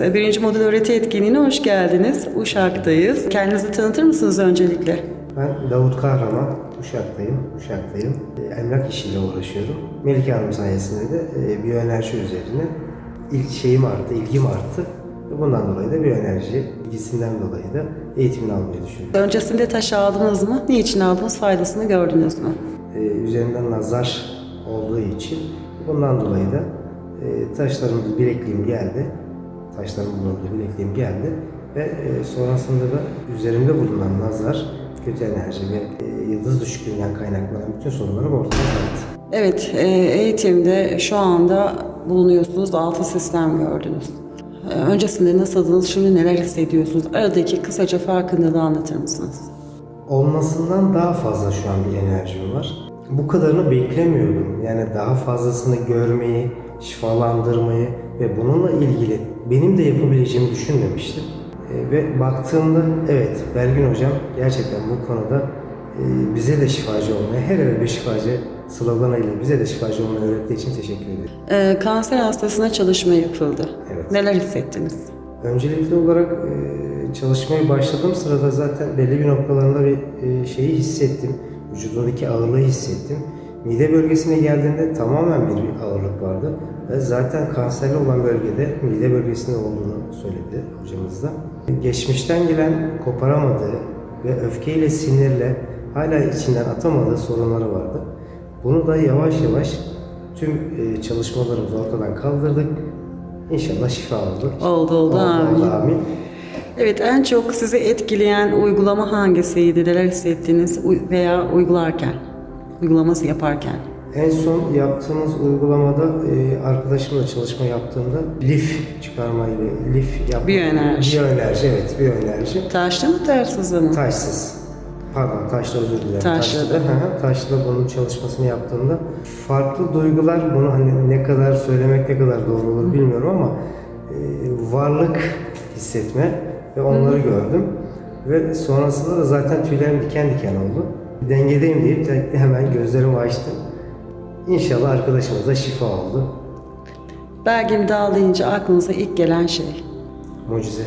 Birinci modül öğreti etkinliğine hoş geldiniz. Uşak'tayız. Kendinizi tanıtır mısınız öncelikle? Ben Davut Kahraman, Uşak'tayım. Uşak'tayım. E, Emlak işiyle uğraşıyorum. Melike Hanım sayesinde de e, biyoenerji üzerine ilk şeyim arttı, ilgim arttı. Bundan dolayı da biyoenerji ilgisinden dolayı da eğitimini almayı düşünüyorum. Öncesinde taş aldınız mı? Niçin aldınız? Faydasını gördünüz mü? E, üzerinden nazar olduğu için bundan dolayı da e, taşlarımız bilekliğim geldi. Taşların bulunduğu bilekliğim geldi. Ve e, sonrasında da üzerimde bulunan nazar, kötü enerji ve e, yıldız düşüklüğünden kaynaklanan bütün sorunlarım ortaya çıktı. Evet, e, eğitimde şu anda bulunuyorsunuz. Altı sistem gördünüz. E, Öncesinde nasıldınız, şimdi neler hissediyorsunuz? Aradaki kısaca farkındalığı anlatır mısınız? olmasından daha fazla şu an bir enerjim var. Bu kadarını beklemiyordum. Yani daha fazlasını görmeyi, şifalandırmayı ve bununla ilgili benim de yapabileceğimi düşünmemiştim. E, ve baktığımda evet Belgin Hocam gerçekten bu konuda e, bize de şifacı olmaya, her eve bir şifacı sloganıyla bize de şifacı olmayı öğrettiği için teşekkür ederim. E, kanser hastasına çalışma yapıldı. Evet. Neler hissettiniz? Öncelikli olarak e, çalışmaya başladığım sırada zaten belli bir noktalarında bir e, şeyi hissettim. Vücudundaki ağırlığı hissettim. Mide bölgesine geldiğinde tamamen bir, ağırlık vardı. Ve zaten kanserli olan bölgede mide bölgesinde olduğunu söyledi hocamız da. Geçmişten gelen koparamadığı ve öfkeyle sinirle hala içinden atamadığı sorunları vardı. Bunu da yavaş yavaş tüm e, çalışmalarımızı ortadan kaldırdık. İnşallah şifa oldu. Oldu, oldu, amin. oldu, amin. Evet, en çok sizi etkileyen uygulama hangisiydi? Neler hissettiniz veya uygularken, uygulaması yaparken? En son yaptığımız uygulamada e, arkadaşımla çalışma yaptığımda lif çıkarmayla lif yapma. Biyoenerji. Biyoenerji evet biyoenerji. Taşlı mı tersizli mi? Taşsız. Pardon taşla özür dilerim. Taşlı. Taşlı. Hı hı, Taşlı bunun çalışmasını yaptığımda farklı duygular bunu hani ne kadar söylemek ne kadar doğru olur bilmiyorum ama e, varlık hissetme ve onları gördüm. Ve sonrasında da zaten tüylerim diken diken oldu. Dengedeyim deyip hemen gözlerimi açtım. İnşallah arkadaşımıza şifa oldu. Belgemi dağlayınca aklınıza ilk gelen şey. Mucize.